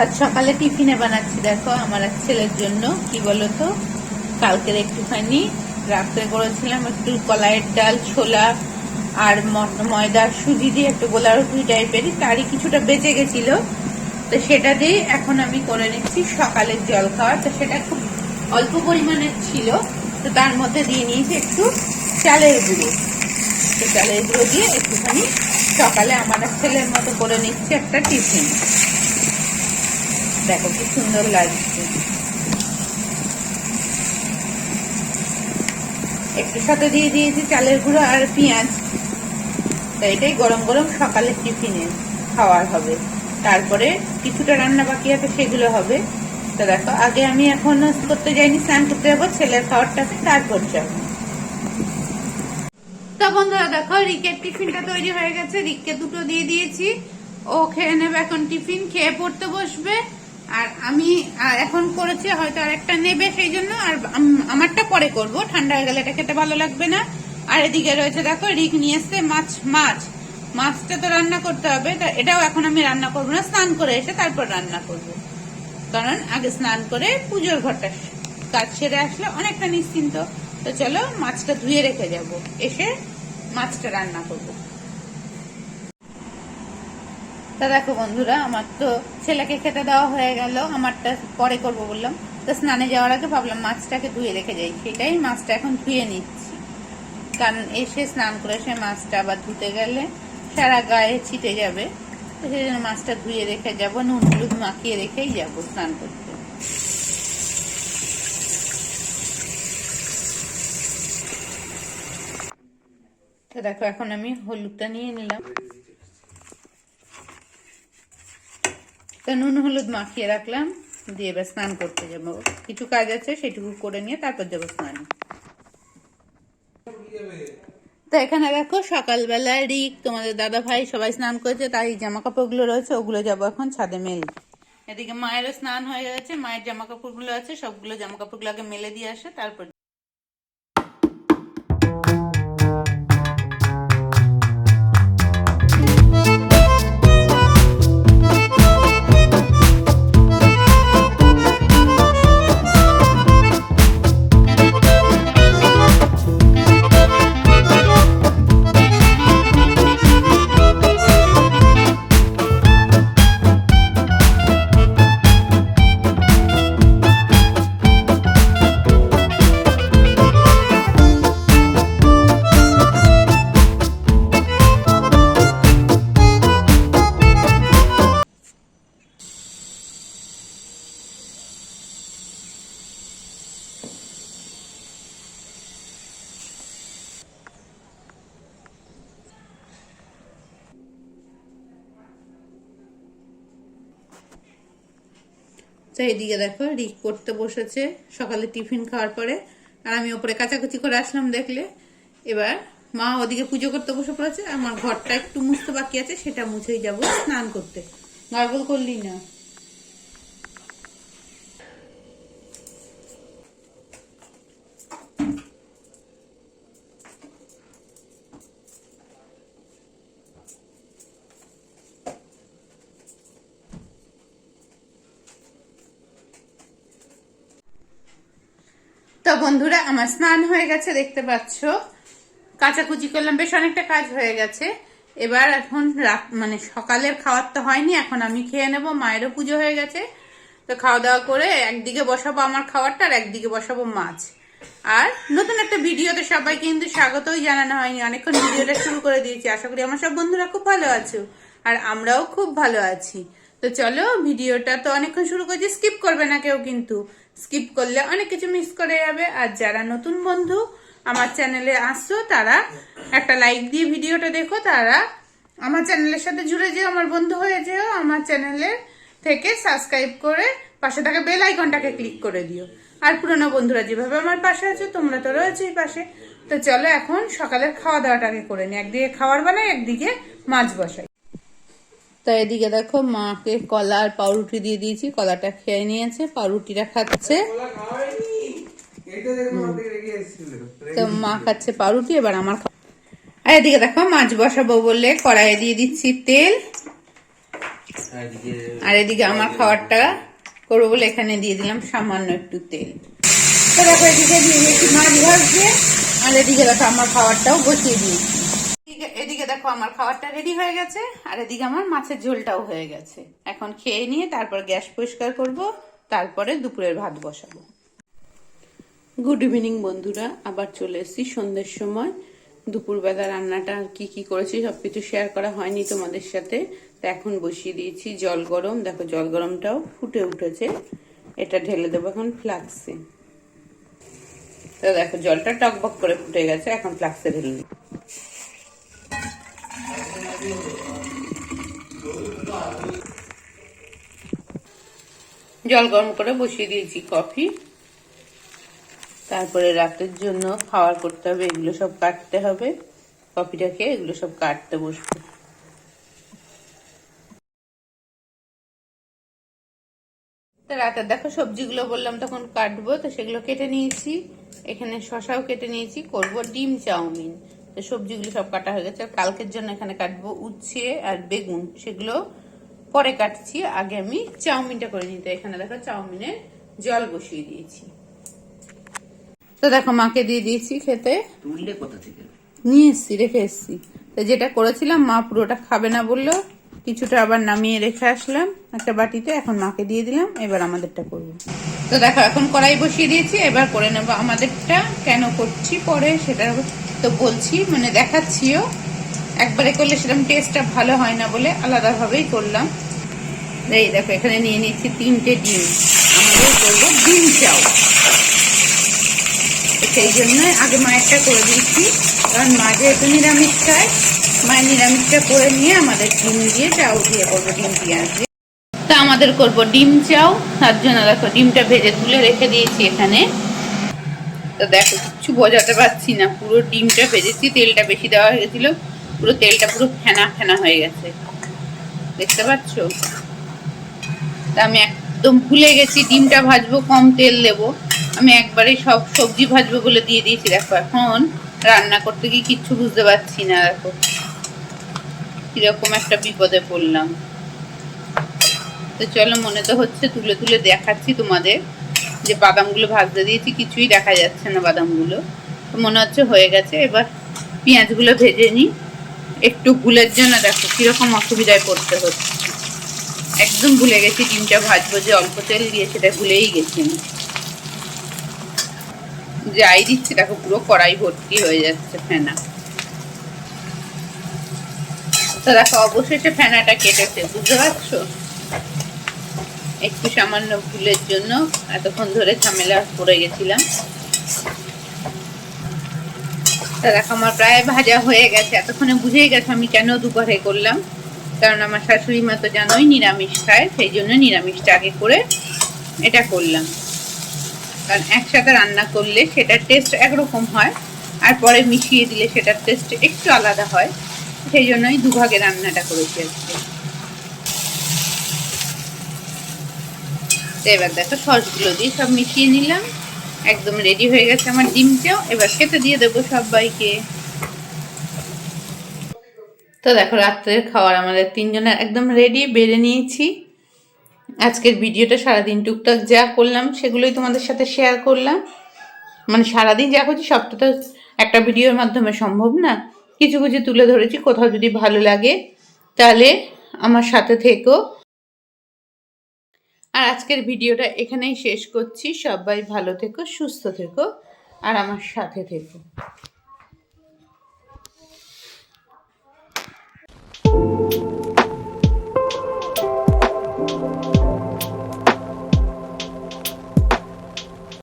আজ সকালে টিফিনে বানাচ্ছি, দেখো আমার এক ছেলের জন্য। কি বলতো? কালকের একটুখানি রাত্রে করেছিলাম একটু কলাইয়ের ডাল, ছোলা আর ময়দা সুজি দিয়ে একটু গোলা রুটি টাইপেরই। তারই কিছুটা বেঁচে গেছিল। তো সেটা দিয়ে এখন আমি করে নিচ্ছি সকালের জল খাওয়া। তো সেটা খুব অল্প পরিমাণের ছিল। তো তার মধ্যে দিয়ে নিয়েছি একটু চালের গুঁড়ো। তো চালের গুঁড়ো দিয়ে একটুখানি সকালে আমার ছেলের মতো করে নিচ্ছি একটা টিফিন। দেখো কি সুন্দর লাগছে। একটু সাথে দিয়ে দিয়েছি চালের গুঁড়ো আর পেঁয়াজ। তো এটাই গরম গরম সকালের টিফিনে খাওয়ার হবে। তারপরে কিছুটা রান্না বাকি আছে সেগুলো হবে। তো দেখো, আগে আমি এখন করতে যাইনি, স্নান করতে যাব, ছেলের খাবারটাকে তারপর যাব। তো বন্ধুরা দেখো, রিকের টিফিনটা তৈরি হয়ে গেছে। রিককে দুটো দিয়ে দিয়েছি। ও খেয়ে নেবে এখন টিফিন, খেয়ে পড়তে বসবে। আর আমি এখন করেছি হয়তো আর একটা নেবে সেই জন্য আর আমারটা পরে করব। ঠান্ডা হয়ে গেলে এটা খেতে ভালো লাগবে না। আর এদিকে রয়েছে দেখো, রিক নিয়ে এসছে মাছ মাছ। মাছটা তো রান্না করতে হবে এটাও এখন আমি রান্না করব না, স্নান করে এসে তারপর রান্না করব। কারণ আগে স্নান করে পুজোর ঘরটা কাজ সেরে আসলে, অনেকটা নিশ্চিন্ত। তো চলো মাছটা ধুয়ে রেখে যাব, এসে মাছটা রান্না করব। তা দেখো বন্ধুরা, আমার তো ছেলেকে খেতে দেওয়া হয়ে গেল, আমারটা পরে করব বললাম। তো স্নানে যাওয়ার আগে ভাবলাম মাছটাকে ধুয়ে রেখে যাই, সেটাই মাছটা এখন ধুয়ে নিচ্ছি। কারণ এসে স্নান করে সে মাছটা আবার ধুতে গেলে সারা গায়ে ছিটে যাবে। সেই জন্য মাছটা ধুয়ে রেখে যাব, নুন হলুদ মাখিয়ে রেখেই যাব স্নান করতে। তো দেখো, এখন আমি হলুদটা নিয়ে নিলাম। তো নুন, হলুদ মাখিয়ে রাখলাম, দিয়ে এবার স্নান করতে যাব। কিছু কাজ আছে, সেটুকু করে নিয়ে তারপর যাব স্নানে। তো এখানে দেখো, সকালবেলা রিক, তোমাদের দাদা ভাই সবাই স্নান করেছে তাই জামা কাপড়গুলো রয়েছে, ওগুলো যাব এখন ছাদে মেল। এদিকে মায়েরও স্নান হয়ে গেছে, মায়ের জামা কাপড়গুলো আছে, সবগুলো জামা কাপড়গুলো আগে মেলে দিয়ে আসে, তারপর তো এদিকে দেখো, রিক করতে বসেছে সকালে টিফিন খাওয়ার পরে। আর আমি ওপরে কাচাকুচি করে আসলাম দেখলে। এবার মা ওদিকে পুজো করতে বসে পড়েছে আমার ঘরটা একটু মুছতে বাকি আছে, সেটা মুছেই যাব স্নান করতে। গার্গল করলি না। তো বন্ধুরা, আমার স্নান হয়ে গেছে, দেখতে পাচ্ছ। কাচাকুচি করলাম, বেশ অনেকটা কাজ হয়ে গেছে। এবার এখন রাত মানে সকালের খাওয়ার তো হয়নি, এখন আমি খেয়ে নেব, মায়েরও পুজো হয়ে গেছে। তো খাওয়া দাওয়া করে একদিকে বসাবো আমার খাবারটা আর একদিকে বসাবো মাছ। আর নতুন একটা ভিডিওতে সবাই কিন্তু স্বাগতই জানানো হয়নি। অনেকক্ষণ ভিডিওটা শুরু করে দিয়েছি। আশা করি আমার সব বন্ধুরা খুব ভালো আছো, আর আমরাও খুব ভালো আছি। তো চলো, ভিডিওটা তো অনেকক্ষণ শুরু করেছি, স্কিপ করবে না কেউ কিন্তু। স্কিপ করলে অনেক কিছু মিস করে যাবে। আর যারা নতুন বন্ধু আমার চ্যানেলে আসছো, তারা একটা লাইক দিয়ে ভিডিওটা দেখো। তারা আমার চ্যানেলের সাথে জুড়ে যেও, আমার বন্ধু হয়ে যেও। আমার চ্যানেলের থেকে সাবস্ক্রাইব করে পাশে থাকা বেল আইকনটাকে ক্লিক করে দিও। আর পুরনো বন্ধুরা যেভাবে আমার পাশে আছো, তোমরা তো রয়েছেই পাশে। তো চলো এখন সকালের খাওয়া দাওয়াটাকে করে নি একদিকে খাবার বানাই, একদিকে মাছ বসাই। তো এদিকে দেখো মাকে কলা আর পাউরুটি দিয়ে দিয়েছি কলাটা খেয়ে নিয়েছে পাউরুটিটা খাচ্ছে। তো মা খাচ্ছে পাউরুটি এবার আমার আর এদিকে দেখো মাছ বসাবো বলে কড়াইয়ে দিয়ে দিচ্ছি তেল। আর এদিকে আমার খাবারটা করব বলে এখানে দিয়ে দিলাম সামান্য একটু তেল। তো দেখো এদিকে দিয়ে দিয়েছি মাছ ভাজছে আর এদিকে দেখো আমার খাবারটাও বসিয়ে দিয়েছি। এদিকে- দেখো আমার খাবারটা রেডি হয়ে গেছে, আর এদিকে আমার মাছের ঝোলটাও হয়ে গেছে। এখন খেয়ে নিয়ে তারপর গ্যাস পরিষ্কার করব, তারপরে দুপুরের ভাত বসাবো। গুড ইভিনিং বন্ধুরা, আবার চলে এসেছি সন্ধ্যের সময়। দুপুরবেলা রান্নাটা কি কি করেছি সব কিছু শেয়ার করা হয়নি তোমাদের সাথে। তো এখন বসিয়ে দিয়েছি জল গরম। দেখো জল গরমটাও ফুটে উঠেছে। এটা ঢেলে দেবো এখন ফ্লাক্সে তো দেখো জলটা টকবক করে ফুটে গেছে, এখন ফ্লাক্সে ঢেলে নেব জল গরম করে বসিয়ে দিয়েছি, কফি। তারপরে রাতের জন্য খাওয়ার করতে হবে, এগুলো সব কাটতে হবে। কফিটাকে এগুলো সব কাটতে বসবো। তো রাতে দেখো সবজিগুলো বললাম, তখন কাটবো। তো সেগুলো কেটে নিয়েছি। এখানে শশাও কেটে নিয়েছি, করব ডিম চাউমিন। তো সবজিগুলো সব কাটা হয়ে গেছে। আর কালকের জন্য এখানে কাটবো উচ্ছে আর বেগুন। সেগুলো পরে কাটছি। আগে আমি চাউমিনটা করে নিতে এখানে দেখো চাউমিনের জল বসিয়ে দিয়েছি। তো দেখো মাকে দিয়ে দিয়েছি খেতে। তুললে কোথা থেকে? নিয়ে এসছি রেখে এসছি। তো যেটা করেছিলাম মা পুরোটা খাবে না বলল। কিছুটা আবার নামিয়ে রেখে আসলাম। একটা বাটিতে এখন মাকে দিয়ে দিলাম। এবার আমাদেরটা করব। তো দেখো, এখন কড়াই বসিয়ে দিয়েছি, এবার করে নেব আমাদেরটা। কেন করছি পরে সেটা তো বলছি মানে দেখাচ্ছিও। একবারে করলে সেরকম টেস্টটা ভালো হয় না বলে আলাদাভাবেই করলাম। এই দেখো, এখানে নিয়ে নিচ্ছি তিনটে ডিম। আমাদের করব ডিম চাও। সেই জন্য আগে মায়েরটা করে দিয়েছি। কারণ মা যেহেতু নিরামিষ খায় মায়ের নিরামিষটা করে নিয়ে আমাদের ডিম দিয়ে চাউ দিয়ে করব, ডিম দিয়ে দিয়ে। তা আমাদের করব। ডিম চাও, তার জন্য দেখো ডিমটা ভেজে তুলে রেখে দিয়েছি এখানে। তো দেখো, কিচ্ছু বোঝাতে পারছি না। পুরো ডিমটা ভেজেছি, তেলটা বেশি দেওয়া হয়ে গেছিল। পুরো তেলটা পুরো ফেনা ফেনা হয়ে গেছে। দেখতে পাচ্ছ? তা আমি একদম ভুলে গেছি, ডিমটা ভাজবো কম তেল দেবো। আমি একবারে সব সবজি ভাজবো বলে দিয়ে দিয়েছি। দেখো, এখন রান্না করতে গিয়ে কিচ্ছু বুঝতে পারছি না। দেখো, কীরকম একটা বিপদে পড়লাম। তো চলো মনে তো হচ্ছে তুলে তুলে দেখাচ্ছি তোমাদের যে বাদামগুলো ভাজতে দিয়েছি, কিছুই দেখা যাচ্ছে না বাদামগুলো। তো মনে হচ্ছে হয়ে গেছে, এবার পেঁয়াজগুলো ভেজে নিই। একটু ভুলের জন্য দেখো কীরকম অসুবিধায় পড়তে হচ্ছে। একদম ভুলে গেছি ডিমটা ভাজবো, যে অল্প তেল দিয়ে সেটা ভুলেই গেছি আমি। যাই দিচ্ছি, দেখো পুরো কড়াই ভর্তি হয়ে যাচ্ছে ফেনা। তো দেখো অবশেষে ফেনাটা কেটেছে, বুঝতে পারছ? একটু সামান্য ভুলের জন্য এতক্ষণ ধরে ঝামেলা পড়ে গেছিলাম। তা দেখো, আমার প্রায় ভাজা হয়ে গেছে। এতক্ষণে বুঝেই গেছে আমি কেন দুবারে করলাম। কারণ আমার শাশুড়ি মা তো জানোই নিরামিষ খায়, সেই জন্য নিরামিষটা আগে করে এটা করলাম। কারণ একসাথে রান্না করলে সেটার টেস্ট একরকম হয়, আর পরে মিশিয়ে দিলে সেটার টেস্ট একটু আলাদা হয়। সেই জন্যই দুভাগে রান্নাটা করেছি আজকে। তো এবার দেখো সসগুলো দিয়ে সব মিশিয়ে নিলাম। একদম রেডি হয়ে গেছে আমার ডিমটাও। এবার খেতে দিয়ে দেবো সবাইকে। তো দেখো, রাত্রের খাবার আমাদের তিনজনের একদম রেডি বেড়ে নিয়েছি। আজকের ভিডিওটা সারাদিন টুকটাক যা করলাম, সেগুলোই তোমাদের সাথে শেয়ার করলাম। মানে সারাদিন যা করছি, সবটা তো একটা ভিডিওর মাধ্যমে সম্ভব না। কিছু কিছু তুলে ধরেছি, কোথাও যদি ভালো লাগে, তাহলে আমার সাথে থেকো। আর আজকের ভিডিওটা এখানেই শেষ করছি। সবাই ভালো থেকো, সুস্থ থেকো, আর আমার সাথে থেকো।